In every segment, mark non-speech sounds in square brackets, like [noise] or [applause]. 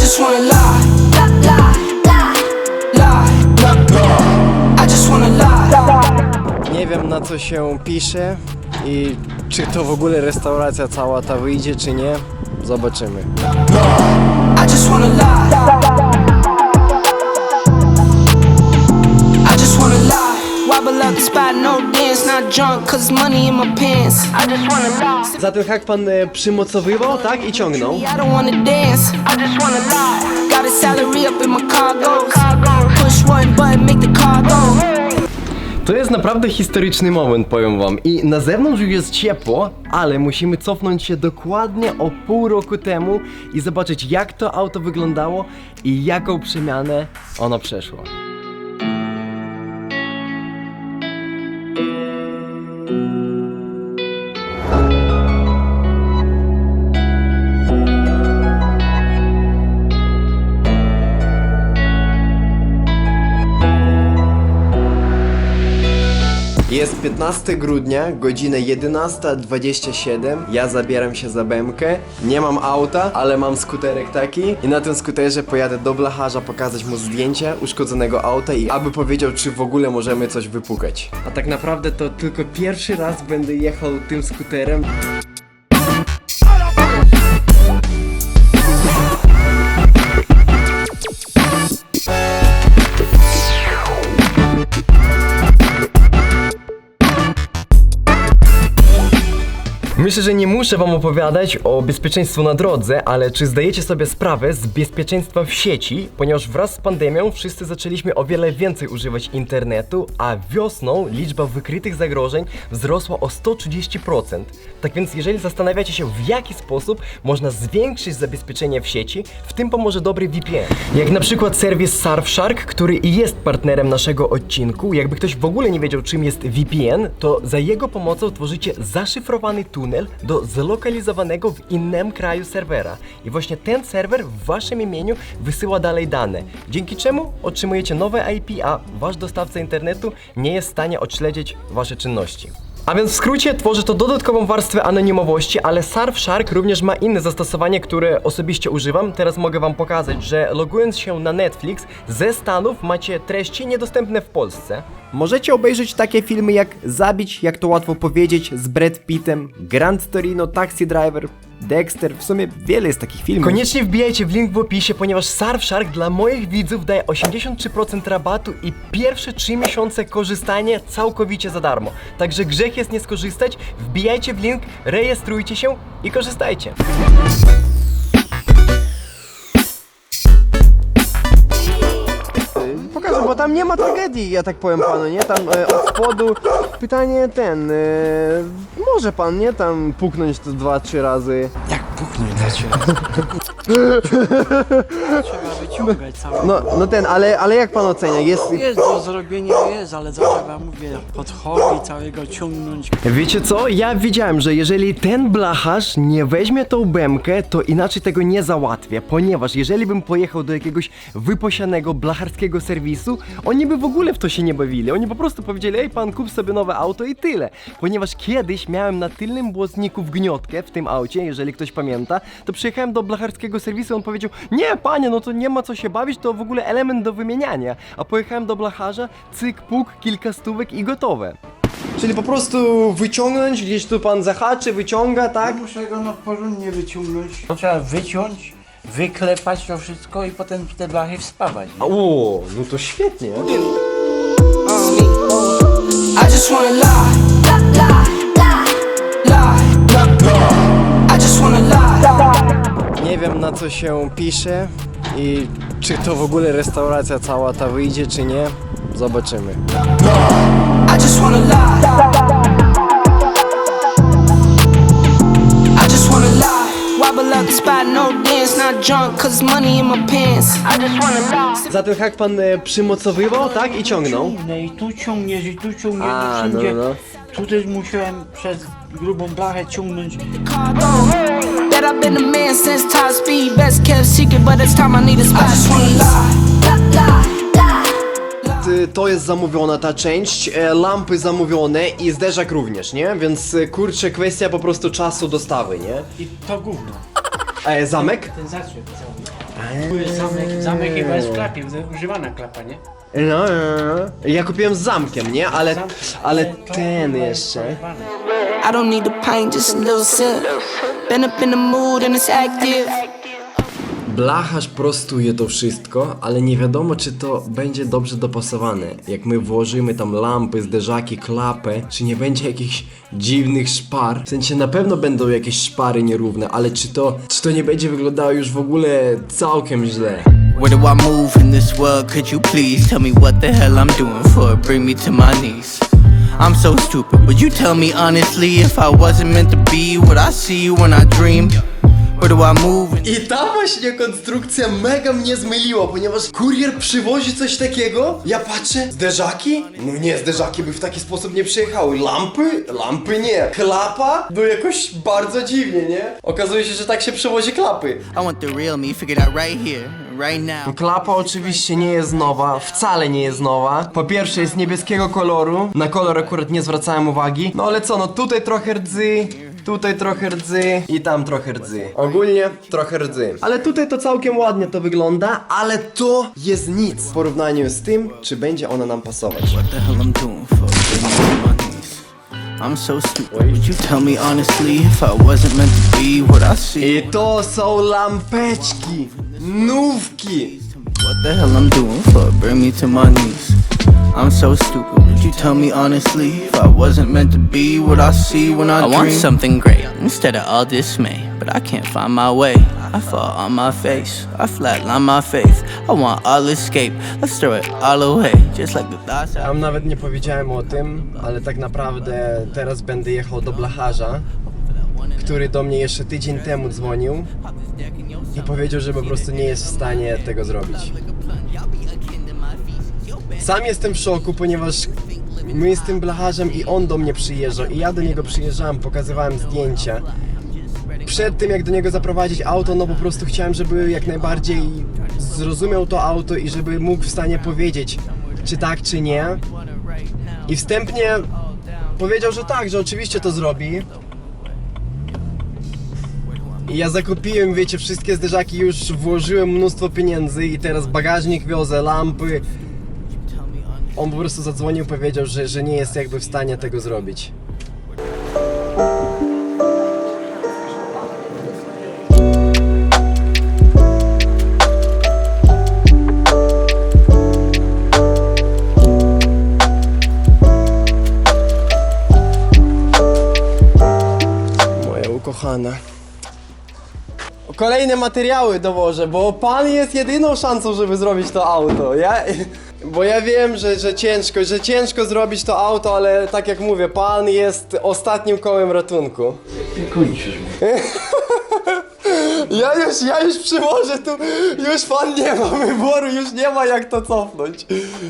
just wanna lie, lie, lie, lie, lie. I just wanna lie. Nie wiem na co się pisze i czy to w ogóle restauracja cała ta wyjdzie, czy nie. Zobaczymy. I just wanna lie. I just wanna lie. Wobble out the spot, no dance, not drunk, cause money in my pants. I just wanna lie. Za ten hak pan e, przymocowywał, tak? I ciągnął. I don't wanna dance. I just wanna lie. Got a salary up in my cargo. Push one button, make the car go. To jest naprawdę historyczny moment, powiem wam. I na zewnątrz już jest ciepło, ale musimy cofnąć się dokładnie o pół roku temu i zobaczyć jak to auto wyglądało i jaką przemianę ono przeszło. Jest 15 grudnia, godzina 11.27. Ja zabieram się za bębkę. Nie mam auta, ale mam skuterek taki. I na tym skuterze pojadę do blacharza pokazać mu zdjęcia uszkodzonego auta i aby powiedział, czy w ogóle możemy coś wypukać. A tak naprawdę to tylko pierwszy raz będę jechał tym skuterem. Myślę, że nie muszę wam opowiadać o bezpieczeństwu na drodze, ale czy zdajecie sobie sprawę z bezpieczeństwa w sieci? Ponieważ wraz z pandemią wszyscy zaczęliśmy o wiele więcej używać internetu, a wiosną liczba wykrytych zagrożeń wzrosła o 130%. Tak więc jeżeli zastanawiacie się w jaki sposób można zwiększyć zabezpieczenie w sieci, w tym pomoże dobry VPN. Jak na przykład serwis Surfshark, który i jest partnerem naszego odcinku. Jakby ktoś w ogóle nie wiedział czym jest VPN, to za jego pomocą tworzycie zaszyfrowany tunel do zlokalizowanego w innym kraju serwera. I właśnie ten serwer w waszym imieniu wysyła dalej dane, dzięki czemu otrzymujecie nowe IP, a wasz dostawca internetu nie jest w stanie odśledzić wasze czynności. A więc w skrócie tworzy to dodatkową warstwę anonimowości, ale Surfshark również ma inne zastosowanie, które osobiście używam. Teraz mogę wam pokazać, że logując się na Netflix ze Stanów macie treści niedostępne w Polsce. Możecie obejrzeć takie filmy jak Zabić, jak to łatwo powiedzieć, z Brad Pittem, Grand Torino, Taxi Driver, Dexter, w sumie wiele jest takich filmów. Koniecznie wbijajcie w link w opisie, ponieważ Surfshark dla moich widzów daje 83% rabatu i pierwsze 3 miesiące korzystanie całkowicie za darmo. Także grzech jest nie skorzystać, wbijajcie w link, rejestrujcie się i korzystajcie. Tam nie ma tragedii, ja tak powiem panu, nie? Tam e, od spodu pytanie ten, e, może pan, nie? Tam puknąć to dwa, trzy razy. Jak puknąć na ciebie? Trzeba wyciągać cały. No, no ten, ale, ale jak pan ocenia? Jest... Jest do zrobienia, jest, ale trzeba, mówię, podchodzić, całego ciągnąć. Wiecie co? Ja widziałem, że jeżeli ten blacharz nie weźmie tą bębkę, to inaczej tego nie załatwię, ponieważ jeżeli bym pojechał do jakiegoś wyposianego blacharskiego serwisu, oni by w ogóle w to się nie bawili. Oni po prostu powiedzieli, ej pan kup sobie nowe auto i tyle. Ponieważ kiedyś miałem na tylnym błotniku wgniotkę w tym aucie, jeżeli ktoś pamięta, to przyjechałem do blacharskiego serwisu, on powiedział, nie panie, no to nie ma co się bawić, to w ogóle element do wymieniania. A pojechałem do blacharza, cyk, puk, kilka stówek i gotowe. Czyli po prostu wyciągnąć, gdzieś tu pan zahaczy, wyciąga, tak? Muszę go no porządnie wyciągnąć. Trzeba wyciąć, wyklepać to wszystko i potem w te blachy wspawać. nie? O, no to świetnie. I just wanna lie, lie, lie, Nie wiem na co się pisze i czy to w ogóle restauracja cała ta wyjdzie, czy nie. Zobaczymy. The spot, no dance, not drunk, cause money in my pants. I just wanna lie. Za ten hak pan e, przymocowywał, tak? I ciągnął. Ciągnę i tu ciągniesz i tu ciągniesz, A, no no, wszędzie. no. Tu też musiałem przez grubą blachę ciągnąć. Cargo. Bet I've been a man since top speed, best kept secret, but it's time I need a spot. I just wanna lie, lie, lie, lie. Y, To jest zamówiona ta część, e, lampy zamówione i zderzak również, nie? Więc e, kurczę, kwestia po prostu czasu dostawy, nie? I to gówno. E, zamek? Ten cały. Zamek, zamek chyba jest w klapie, używana klapa, nie? No, no, no. Ja kupiłem z zamkiem, nie? Ale, ale ten jeszcze. I don't need the pain, just a little sip. Been up in the mood and it's active. Blacharz prostuje to wszystko, ale nie wiadomo czy to będzie dobrze dopasowane. Jak my włożymy tam lampy, zderzaki, klapę, czy nie będzie jakichś dziwnych szpar. W sensie na pewno będą jakieś szpary nierówne, ale czy to, czy to nie będzie wyglądało już w ogóle całkiem źle. Where do I move in this world? Could you please tell me what the hell I'm doing for? Bring me to my knees. I'm so stupid. You tell me honestly if I wasn't meant to be what I see when I dream? Do I move? I ta właśnie konstrukcja mega mnie zmyliła, ponieważ kurier przywozi coś takiego, ja patrzę, zderzaki? No nie, zderzaki by w taki sposób nie przyjechały. Lampy? Lampy nie. Klapa? No jakoś bardzo dziwnie, nie? Okazuje się, że tak się przewozi klapy. I want the real me figured out right here, right now. Klapa oczywiście nie jest nowa, wcale nie jest nowa. Po pierwsze jest niebieskiego koloru, na kolor akurat nie zwracałem uwagi. No ale co, no tutaj trochę rdzy, tutaj trochę rdzy i tam trochę rdzy. Ogólnie trochę rdzy. Ale tutaj to całkiem ładnie to wygląda, ale to jest nic w porównaniu z tym, czy będzie ona nam pasować. What the hell I'm doing for me to my knees. I'm so stupid. Would you tell me honestly if I wasn't meant to be what I see? I to są lampeczki, nówki. What the hell I'm doing for? Bring me to my knees. I'm so stupid. Would you tell me honestly if I wasn't meant to be what I see when I, I want something great instead of all dismay, but I can't find my way. I fall on my face. I flatline my faith. I want all escape. Let's throw it all away, just like the thoughts I nawet nie powiedziałem o tym, ale tak naprawdę teraz będę jechał do blacharza, który do mnie jeszcze tydzień temu dzwonił i powiedział, że po prostu nie jest w stanie tego zrobić. Sam jestem w szoku, ponieważ my z tym blacharzem i on do mnie przyjeżdżał i ja do niego przyjeżdżałem, pokazywałem zdjęcia. Przed tym jak do niego zaprowadzić auto, no po prostu chciałem, żeby jak najbardziej zrozumiał to auto i żeby mógł w stanie powiedzieć, czy tak, czy nie. I wstępnie powiedział, że tak, że oczywiście to zrobi. I ja zakupiłem, wiecie, wszystkie zderzaki już włożyłem mnóstwo pieniędzy i teraz bagażnik wiozę, lampy. On po prostu zadzwonił, powiedział, że, że nie jest jakby w stanie tego zrobić. Moja ukochana. Kolejne materiały dowożę, bo pan jest jedyną szansą, żeby zrobić to auto. Ja, bo ja wiem, że, że ciężko, że ciężko zrobić to auto, ale tak jak mówię, pan jest ostatnim kołem ratunku. Ty kończysz mi. Ja już, ja już przyłożę tu, już pan nie ma wyboru, już nie ma jak to cofnąć.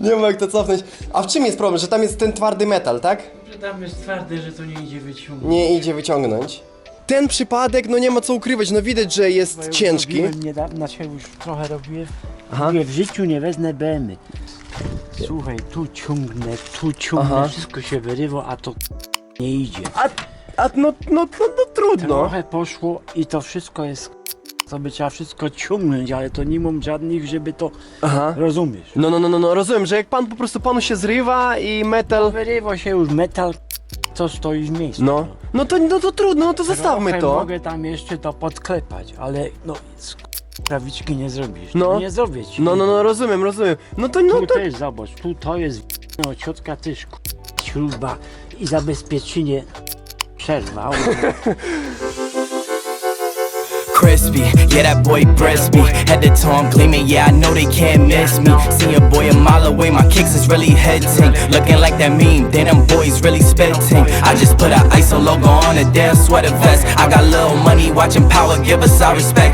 Nie ma jak to cofnąć. A w czym jest problem, że tam jest ten twardy metal, tak? Że tam jest twarde, że to nie idzie wyciągnąć. Nie idzie wyciągnąć. Ten przypadek, no nie ma co ukrywać, no widać, że jest ciężki. Robiłem niedawno, znaczy już trochę robiłem. Aha. Mówię, w życiu nie wezmę BM. Słuchaj, tu ciągnę, tu ciągnę, Aha. wszystko się wyrywa, a to nie idzie. A, a no, no, no, no trudno. Trochę poszło i to wszystko jest to by trzeba wszystko ciągnąć, ale to nie mam żadnych, żeby to Aha. rozumiesz. No, no, no, no, no, rozumiem, że jak pan po prostu panu się zrywa i metal. Wyrywa się już metal, to stoi w miejscu. No, no to, no to trudno, no to zostawmy Trochę to. mogę tam jeszcze to podklepać, ale no z prawiczki nie zrobisz. No. Nie zrobię ci. No, no, no, rozumiem, rozumiem. No to, no Tu to. też zobacz, tu to jest no, ciotka też śruba i zabezpieczenie przerwał. [laughs] crispy. Yeah, that boy me. Head to toe, I'm gleaming. Yeah, I know they can't miss me. See your boy a mile away, my kicks is really. Looking like that meme, then them boys really spitting. I just put a ISO logo on a damn sweater vest. I got little money, watching power, give us our respect.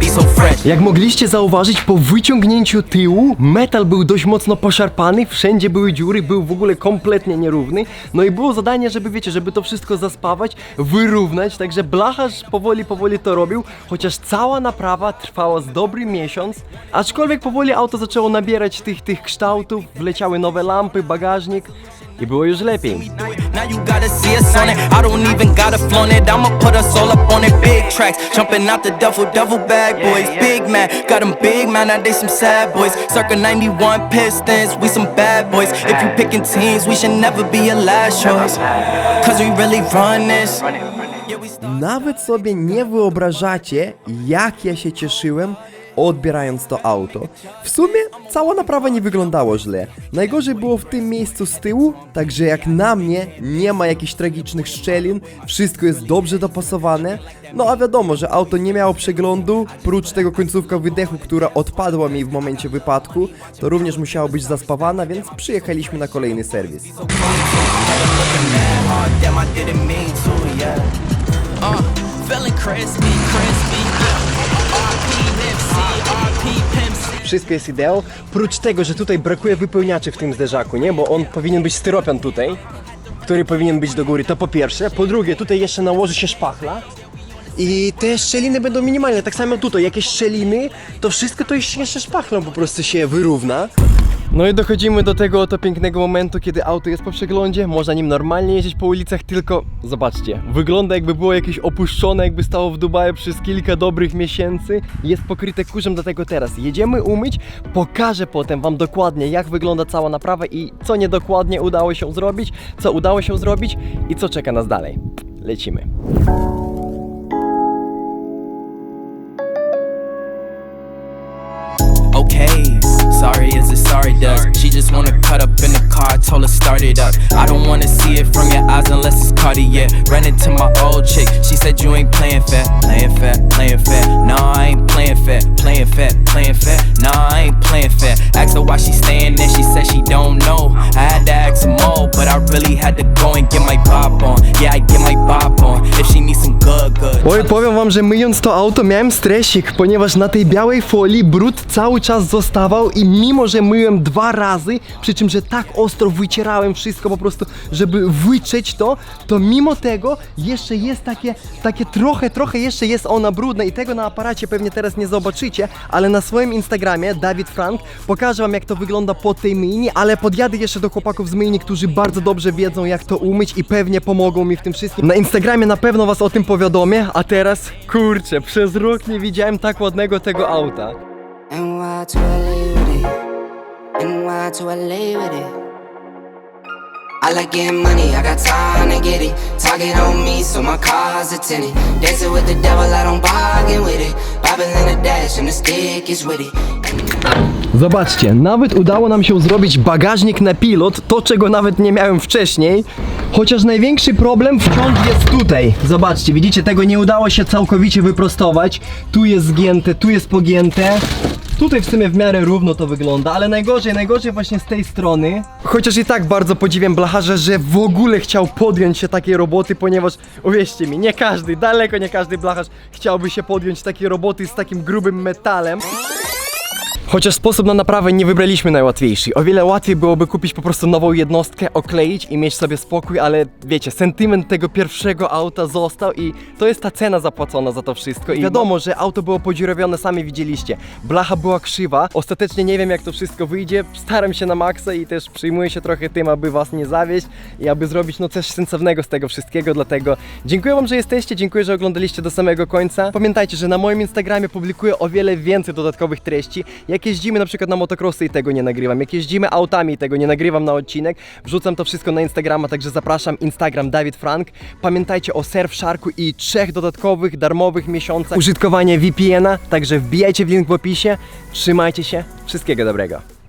Be so fresh. Jak mogliście zauważyć, po wyciągnięciu tyłu metal był dość mocno poszarpany, wszędzie były dziury, był w ogóle kompletnie nierówny. No i było zadanie, żeby wiecie, żeby to wszystko zaspawać, wyrównać, także blacharz powoli, powoli to robił, chociaż cała naprawa trwała z dobry miesiąc, aczkolwiek powoli auto zaczęło nabierać tych, tych kształtów, wleciały nowe lampy, bagażnik. i było już lepiej. Now you gotta see us on it. I don't even gotta flaunt it. I'ma put us all up on it. Big tracks, jumping out the duffel, double bag boys. Big man, got them big man. Now they some sad boys. Circa 91 Pistons, we some bad boys. If you picking teams, we should never be your last choice. Cause we really run this. Nawet sobie nie wyobrażacie, jak ja się cieszyłem odbierając to auto. W sumie cała naprawa nie wyglądała źle. Najgorzej było w tym miejscu z tyłu, także jak na mnie nie ma jakichś tragicznych szczelin, wszystko jest dobrze dopasowane. No a wiadomo, że auto nie miało przeglądu, prócz tego końcówka wydechu, która odpadła mi w momencie wypadku, to również musiała być zaspawana, więc przyjechaliśmy na kolejny serwis. Uh, feeling crispy, crispy. RP RP. Wszystko jest ideał, prócz tego, że tutaj brakuje wypełniaczy w tym zderzaku, nie? Bo on powinien być styropian tutaj, który powinien być do góry, to po pierwsze. Po drugie, tutaj jeszcze nałoży się szpachla. I te szczeliny będą minimalne, tak samo tutaj, jakieś szczeliny, to wszystko to jeszcze jeszcze szpachlą po prostu się wyrówna. No i dochodzimy do tego oto pięknego momentu, kiedy auto jest po przeglądzie, można nim normalnie jeździć po ulicach, tylko zobaczcie, wygląda jakby było jakieś opuszczone, jakby stało w Dubaju przez kilka dobrych miesięcy, jest pokryte kurzem, dlatego teraz jedziemy umyć, pokażę potem wam dokładnie jak wygląda cała naprawa i co niedokładnie udało się zrobić, co udało się zrobić i co czeka nas dalej. Lecimy. Sorry is a sorry does. She just wanna cut up in the car, told her start it up. I don't wanna see it from your eyes unless it's Cartier. Ran into my old chick, she said you ain't playing fair, playing fair, playing fair. Nah, I ain't playing fair, playing fair, playing fair. Nah, I ain't playing fair. Asked her why she staying there, she said she don't know. I had to ask some more, but I really had to go and get my bop on. Yeah, I get my bop Oj, powiem wam, że myjąc to auto miałem stresik, ponieważ na tej białej folii brud cały czas zostawał i mimo, że myłem dwa razy, przy czym, że tak ostro wycierałem wszystko po prostu, żeby wyczyć to, to mimo tego jeszcze jest takie, takie trochę, trochę jeszcze jest ona brudna i tego na aparacie pewnie teraz nie zobaczycie, ale na swoim Instagramie, Dawid Frank, pokażę wam jak to wygląda po tej myjni, ale podjadę jeszcze do chłopaków z myjni, którzy bardzo dobrze wiedzą jak to umyć i pewnie pomogą mi w tym wszystkim. Na Instagramie na pewno was o tym powiadomię, a teraz, kurczę, przez rok nie widziałem tak ładnego tego auta. LA with it. I like getting money, I got time to get it. Target on me, so my car's a tinted. Dancing with the devil, I don't bargain with it. Bible in Zobaczcie, nawet udało nam się zrobić bagażnik na pilot, to czego nawet nie miałem wcześniej. Chociaż największy problem wciąż jest tutaj. Zobaczcie, widzicie, tego nie udało się całkowicie wyprostować. Tu jest zgięte, tu jest pogięte. Tutaj w sumie w miarę równo to wygląda, ale najgorzej, najgorzej właśnie z tej strony. Chociaż i tak bardzo podziwiam blacharza, że w ogóle chciał podjąć się takiej roboty, ponieważ uwierzcie mi, nie każdy, daleko nie każdy blacharz chciałby się podjąć takiej roboty z takim grubym metalem. Chociaż sposób na naprawę nie wybraliśmy najłatwiejszy. O wiele łatwiej byłoby kupić po prostu nową jednostkę, okleić i mieć sobie spokój, ale wiecie, sentyment tego pierwszego auta został i to jest ta cena zapłacona za to wszystko. I wiadomo, że auto było podziurawione, sami widzieliście. Blacha była krzywa. Ostatecznie nie wiem jak to wszystko wyjdzie. Staram się na maksa i też przyjmuję się trochę tym, aby was nie zawieść i aby zrobić no coś sensownego z tego wszystkiego, dlatego dziękuję wam, że jesteście, dziękuję, że oglądaliście do samego końca. Pamiętajcie, że na moim Instagramie publikuję o wiele więcej dodatkowych treści. Jak jeździmy na przykład na motocrossy i tego nie nagrywam, jak jeździmy autami i tego nie nagrywam na odcinek, wrzucam to wszystko na Instagrama, także zapraszam Instagram Dawid Frank. Pamiętajcie o Surfsharku i trzech dodatkowych darmowych miesiącach użytkowania VPN-a, także wbijajcie w link w opisie. Trzymajcie się, wszystkiego dobrego.